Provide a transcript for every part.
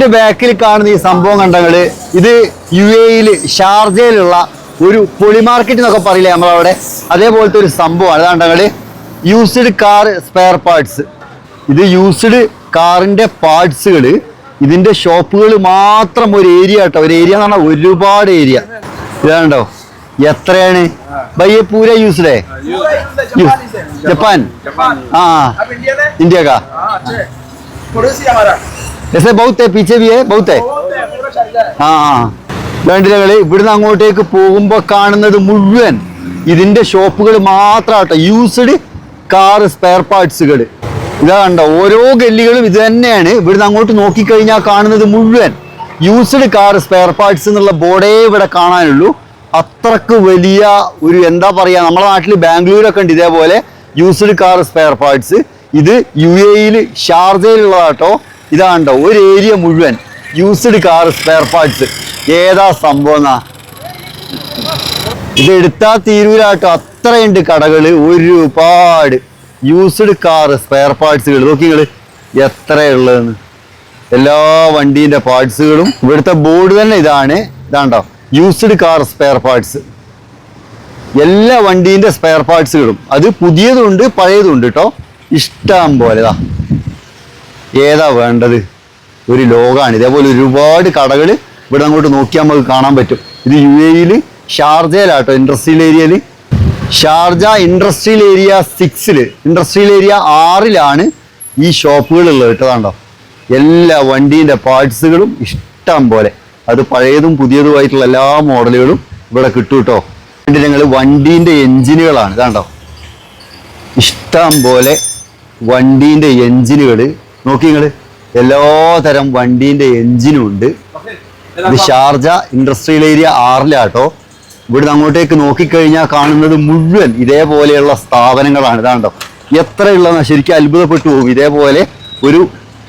എന്റെ ബാക്കിൽ കാണുന്ന ഈ സംഭവം കണ്ടങ്ങൾ ഇത് യു എയിൽ ഷാർജയിലുള്ള ഒരു പൊളി മാർക്കറ്റ് എന്നൊക്കെ പറയില്ലേ നമ്മളവിടെ? അതേപോലത്തെ ഒരു സംഭവമാണ് അതാണ്ടങ്ങൾ യൂസ്ഡ് കാർ സ്പെയർ പാർട്സ് ഇത് യൂസ്ഡ് കാറിന്റെ പാർട്സുകൾ ഇതിന്റെ ഷോപ്പുകൾ മാത്രം ഒരു ഏരിയ കേട്ടോ. ഒരു ഏരിയ എന്ന് പറഞ്ഞാൽ ഒരുപാട് ഏരിയ ഇതാണ്ടോ എത്രയാണ്? ഭയ്യ പൂര യൂസ്ഡ് ജപ്പാൻ. ആ आप രസേ ബൗത്തേ പീച്ചേ ബിയെ ബൗത്തേ? ആ വേണ്ടില്ല കളി. ഇവിടുന്ന് അങ്ങോട്ടേക്ക് പോകുമ്പോ കാണുന്നത് മുഴുവൻ ഇതിന്റെ ഷോപ്പുകൾ മാത്രമാട്ടെ യൂസ്ഡ് കാർ സ്പെയർ പാർട്സുകൾ ഇതാ കണ്ടോ ഓരോ ഗല്ലികളും ഇത് തന്നെയാണ്. ഇവിടുന്ന് അങ്ങോട്ട് നോക്കിക്കഴിഞ്ഞാൽ കാണുന്നത് മുഴുവൻ യൂസ്ഡ് കാർ സ്പെയർ പാർട്സ് എന്നുള്ള ബോർഡേ ഇവിടെ കാണാനുള്ളൂ. അത്രയ്ക്ക് വലിയ ഒരു എന്താ പറയുക നമ്മുടെ നാട്ടിൽ ബാംഗ്ലൂരൊക്കെ ഉണ്ട് ഇതേപോലെ യൂസ്ഡ് കാർ സ്പെയർ പാർട്സ് ഇത് യു എയിൽ ഷാർജയിലുള്ളതാട്ടോ. ഇതാണ്ടോ ഒരു ഏരിയ മുഴുവൻ യൂസ്ഡ് കാർ സ്പെയർ പാർട്സ് ഏതാ സംഭവം എന്നാ ഇത് എടുത്താൽ തീരൂലാട്ടോ അത്രയുണ്ട് കടകൾ. ഒരുപാട് യൂസ്ഡ് കാർ സ്പെയർ പാർട്സുകൾ നോക്കി നിങ്ങൾ എത്രയുള്ളതെന്ന് എല്ലാ വണ്ടീന്റെ പാർട്സുകളും ഇവിടുത്തെ ബോർഡ് തന്നെ ഇതാണ്. ഇതാണ്ടോ യൂസ്ഡ് കാർ സ്പെയർ പാർട്സ് എല്ലാ വണ്ടീന്റെ സ്പെയർ പാർട്സുകളും അത് പുതിയതുണ്ട് പഴയതുണ്ട് കേട്ടോ ഇഷ്ടം പോലെ ഇതാ ഏതാ വേണ്ടത്? ഒരു ലോകമാണ് ഇതേപോലെ ഒരുപാട് കടകൾ ഇവിടെ അങ്ങോട്ട് നോക്കിയാൽ നമുക്ക് കാണാൻ പറ്റും. ഇത് യു എയിൽ ഷാർജയിലാട്ടോ ഇൻഡസ്ട്രിയൽ ഏരിയയിൽ ഷാർജ ഇൻഡസ്ട്രിയൽ ഏരിയ സിക്സിൽ ഇൻഡസ്ട്രിയൽ ഏരിയ ആറിലാണ് ഈ ഷോപ്പുകൾ ഉള്ളത് കേട്ടതാണ്ടോ എല്ലാ വണ്ടീന്റെ പാർട്സുകളും ഇഷ്ടം പോലെ. അത് പഴയതും പുതിയതുമായിട്ടുള്ള എല്ലാ മോഡലുകളും ഇവിടെ കിട്ടും കേട്ടോ. ഞങ്ങൾ വണ്ടീന്റെ എൻജിനുകളാണ് ഇതാണ്ടോ ഇഷ്ടം പോലെ വണ്ടീന്റെ എഞ്ചിനുകൾ നോക്കി നിങ്ങൾ എല്ലാ തരം വണ്ടീന്റെ എഞ്ചിനും ഉണ്ട്. ഇത് ഷാർജ ഇൻഡസ്ട്രിയൽ ഏരിയ ആറിലാട്ടോ. ഇവിടുന്ന് അങ്ങോട്ടേക്ക് നോക്കിക്കഴിഞ്ഞാൽ കാണുന്നത് മുഴുവൻ ഇതേപോലെയുള്ള സ്ഥാപനങ്ങളാണ്. ഇതാണ്ടോ? എത്രയുള്ളതെന്ന് ശരിക്കും അത്ഭുതപ്പെട്ടു പോകും. ഇതേപോലെ ഒരു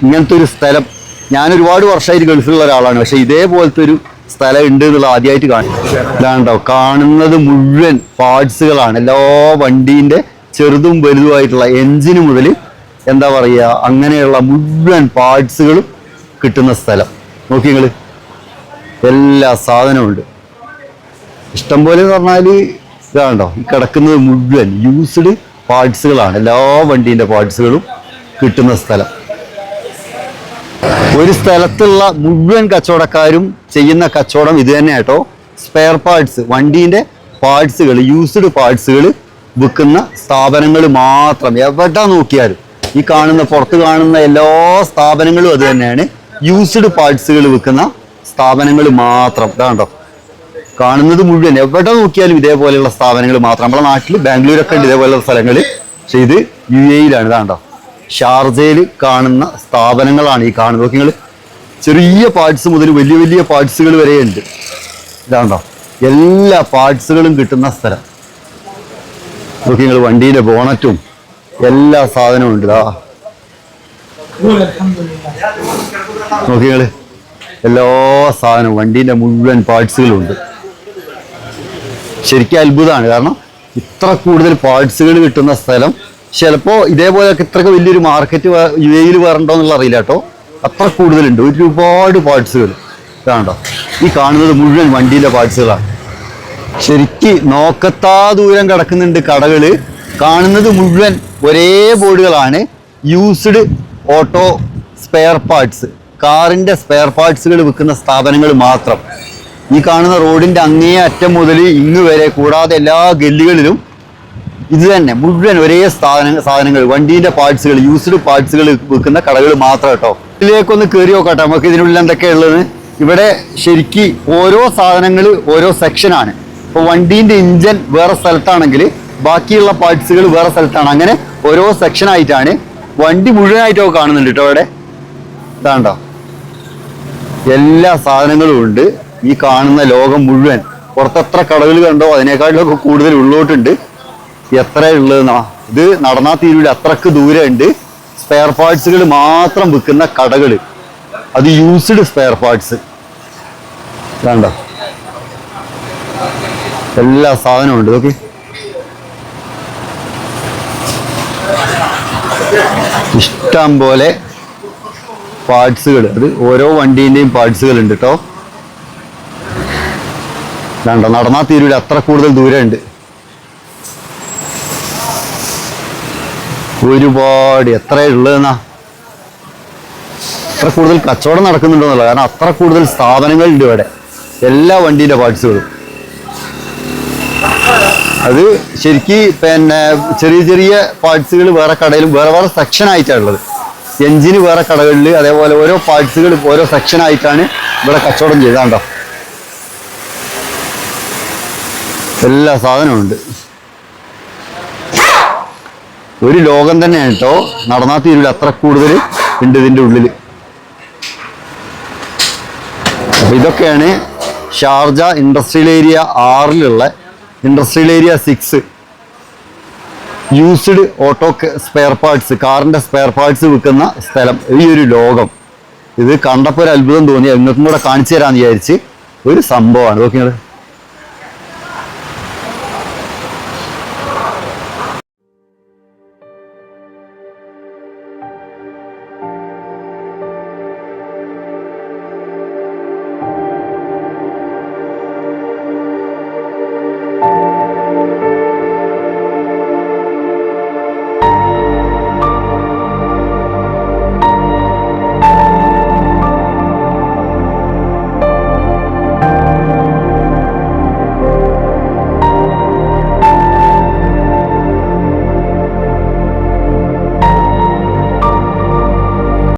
ഇങ്ങനത്തെ ഒരു സ്ഥലം. ഞാൻ ഒരുപാട് വർഷമായിട്ട് ഗൾഫിലുള്ള ഒരാളാണ്. പക്ഷെ ഇതേപോലത്തെ ഒരു സ്ഥലം ഉണ്ട് എന്നുള്ള ആദ്യമായിട്ട് കാണും. ഇതാണ്ടോ? കാണുന്നത് മുഴുവൻ പാർട്സുകളാണ്. എല്ലാ വണ്ടീന്റെ ചെറുതും വലുതുമായിട്ടുള്ള എഞ്ചിന് മുതൽ എന്താ പറയുക അങ്ങനെയുള്ള മുഴുവൻ പാർട്സുകളും കിട്ടുന്ന സ്ഥലം. നോക്കി നിങ്ങൾ എല്ലാ സാധനവും ഉണ്ട്. ഇഷ്ടംപോലെ എന്ന് പറഞ്ഞാൽ ഇതാണ്ടോ ഈ കിടക്കുന്നത് മുഴുവൻ യൂസ്ഡ് പാർട്സുകളാണ്. എല്ലാ വണ്ടീന്റെ പാർട്സുകളും കിട്ടുന്ന സ്ഥലം. ഒരു സ്ഥലത്തുള്ള മുഴുവൻ കച്ചവടക്കാരും ചെയ്യുന്ന കച്ചവടം ഇത് തന്നെ കേട്ടോ സ്പെയർ പാർട്സ് വണ്ടീന്റെ പാർട്സുകൾ യൂസ്ഡ് പാർട്സുകൾ വിൽക്കുന്ന സ്ഥാപനങ്ങൾ മാത്രം. എവിടെ നോക്കിയാലും ഈ കാണുന്ന പുറത്ത് കാണുന്ന എല്ലാ സ്ഥാപനങ്ങളും അത് തന്നെയാണ്. യൂസ്ഡ് പാർട്സുകൾ വിൽക്കുന്ന സ്ഥാപനങ്ങൾ മാത്രം. ഇതാണ്ടോ കാണുന്നത് മുഴുവൻ. എവിടെ നോക്കിയാലും ഇതേപോലെയുള്ള സ്ഥാപനങ്ങൾ മാത്രം. നമ്മുടെ നാട്ടിൽ ബാംഗ്ലൂരൊക്കെ ഉണ്ട് ഇതേപോലെയുള്ള സ്ഥലങ്ങൾ. പക്ഷെ ഇത് യു എയിലാണ് ഇതാണ്ടോ ഷാർജയിൽ കാണുന്ന സ്ഥാപനങ്ങളാണ് ഈ കാണുന്നത്. നോക്കി നിങ്ങൾ ചെറിയ പാർട്സ് മുതൽ വലിയ വലിയ പാർട്സുകൾ വരെ ഉണ്ട്. ഇതാണ്ടോ എല്ലാ പാർട്സുകളും കിട്ടുന്ന സ്ഥലം. നോക്കി നിങ്ങൾ വണ്ടീന്റെ ബോണറ്റും എല്ലാ സാധനവും ഉണ്ട് ഇതാ എല്ലാ സാധനവും വണ്ടീന്റെ മുഴുവൻ പാർട്സുകളും ഉണ്ട്. ശരിക്കും അത്ഭുതമാണ് കാരണം ഇത്ര കൂടുതൽ പാർട്സുകൾ കിട്ടുന്ന സ്ഥലം ചിലപ്പോൾ ഇതേപോലെയൊക്കെ ഇത്രയൊക്കെ വലിയൊരു മാർക്കറ്റ് യു എയിൽ വേറുണ്ടോ എന്നുള്ള അറിയില്ല കേട്ടോ. അത്ര കൂടുതലുണ്ട്. ഒരുപാട് പാർട്സുകൾ ഇതാണ്ടോ. ഈ കാണുന്നത് മുഴുവൻ വണ്ടിയിലെ പാർട്സുകളാണ് ശരിക്ക് നോക്കത്താ ദൂരം കിടക്കുന്നുണ്ട് കടകൾ. കാണുന്നത് മുഴുവൻ ഒരേ ബോർഡുകളാണ് യൂസ്ഡ് ഓട്ടോ സ്പെയർ പാർട്സ് കാറിന്റെ സ്പെയർ പാർട്സുകൾ വിൽക്കുന്ന സ്ഥാപനങ്ങൾ മാത്രം. ഈ കാണുന്ന റോഡിന്റെ അങ്ങേ അറ്റം മുതൽ ഇങ്ങ് വരെ കൂടാതെ എല്ലാ ഗല്ലികളിലും ഇത് തന്നെ മുഴുവൻ ഒരേ സാധന സാധനങ്ങൾ വണ്ടീന്റെ പാർട്സുകൾ യൂസ്ഡ് പാർട്സുകൾ വിൽക്കുന്ന കടകൾ മാത്രം കേട്ടോ. ഇതിലേക്കൊന്ന് കയറി നോക്കട്ടെ നമുക്ക് ഇതിനുള്ളിൽ എന്തൊക്കെയാണ് ഉള്ളത് ഇവിടെ ശരിക്ക് ഓരോ സാധനങ്ങൾ ഓരോ സെക്ഷനാണ് ഇപ്പോൾ വണ്ടീന്റെ ഇഞ്ചൻ വേറെ സ്ഥലത്താണെങ്കിൽ ബാക്കിയുള്ള പാർട്സുകൾ വേറെ സ്ഥലത്താണ്. അങ്ങനെ ഓരോ സെക്ഷൻ ആയിട്ടാണ്. വണ്ടി മുഴുവനായിട്ടൊക്കെ കാണുന്നുണ്ട് കേട്ടോ അവിടെ. ഇതാണ്ടോ? എല്ലാ സാധനങ്ങളും ഉണ്ട്. ഈ കാണുന്ന ലോകം മുഴുവൻ. പുറത്തെത്ര കടകൾ കണ്ടോ അതിനേക്കാളിലൊക്കെ കൂടുതൽ ഉള്ളോട്ടുണ്ട്. എത്ര ഉള്ളതെന്നാ ഇത് നടന്നാ തീരൂല. അത്രയ്ക്ക് ദൂരം ഉണ്ട് സ്പെയർ പാർട്സുകൾ മാത്രം വിൽക്കുന്ന കടകൾ അത് യൂസ്ഡ് സ്പെയർ പാർട്സ് കണ്ടോ എല്ലാ സാധനവും ഉണ്ട്. ഓക്കെ ഇഷ്ടം പോലെ പാർട്സുകൾ അത് ഓരോ വണ്ടീന്റെയും പാർട്സുകൾ ഉണ്ട് കേട്ടോ വേണ്ട നടന്നാൽ തീരൂല. അത്ര കൂടുതൽ ദൂരമുണ്ട്. ഒരുപാട്. എത്ര ഉള്ളതെന്നാ അത്ര കൂടുതൽ കച്ചവടം നടക്കുന്നുണ്ടോന്നല്ല കാരണം അത്ര കൂടുതൽ സ്ഥാപനങ്ങളുണ്ട് ഇവിടെ. എല്ലാ വണ്ടീന്റെ പാർട്സുകളും. അത് ശരിക്ക് പിന്നെ ചെറിയ ചെറിയ പാർട്സുകൾ വേറെ കടയിലും വേറെ വേറെ സെക്ഷൻ ആയിട്ടാണുള്ളത് എഞ്ചിന് വേറെ കടകളിൽ അതേപോലെ ഓരോ പാർട്സുകൾ ഓരോ സെക്ഷൻ ആയിട്ടാണ് ഇവിടെ കച്ചവടം ചെയ്താണ്ടോ എല്ലാ സാധനവും ഉണ്ട്. ഒരു ലോകം തന്നെയാണ് കേട്ടോ. നടന്നാ തീരുവിൽ അത്ര കൂടുതൽ ഉണ്ട് ഇതിന്റെ ഉള്ളിൽ അപ്പൊ ഇതൊക്കെയാണ് Sharjah industrial area ആറിലുള്ള industrial area six used auto spare parts കാറിന്റെ സ്പെയർ പാർട്സ് വിൽക്കുന്ന സ്ഥലം. ഈ ഒരു ലോകം. ഇത് കണ്ടപ്പോൾ ഒരു അത്ഭുതം തോന്നി. നിങ്ങൾക്കും കൂടെ കാണിച്ചു തരാമെന്ന് വിചാരിച്ച് ഒരു സംഭവമാണ്. നോക്കിയത്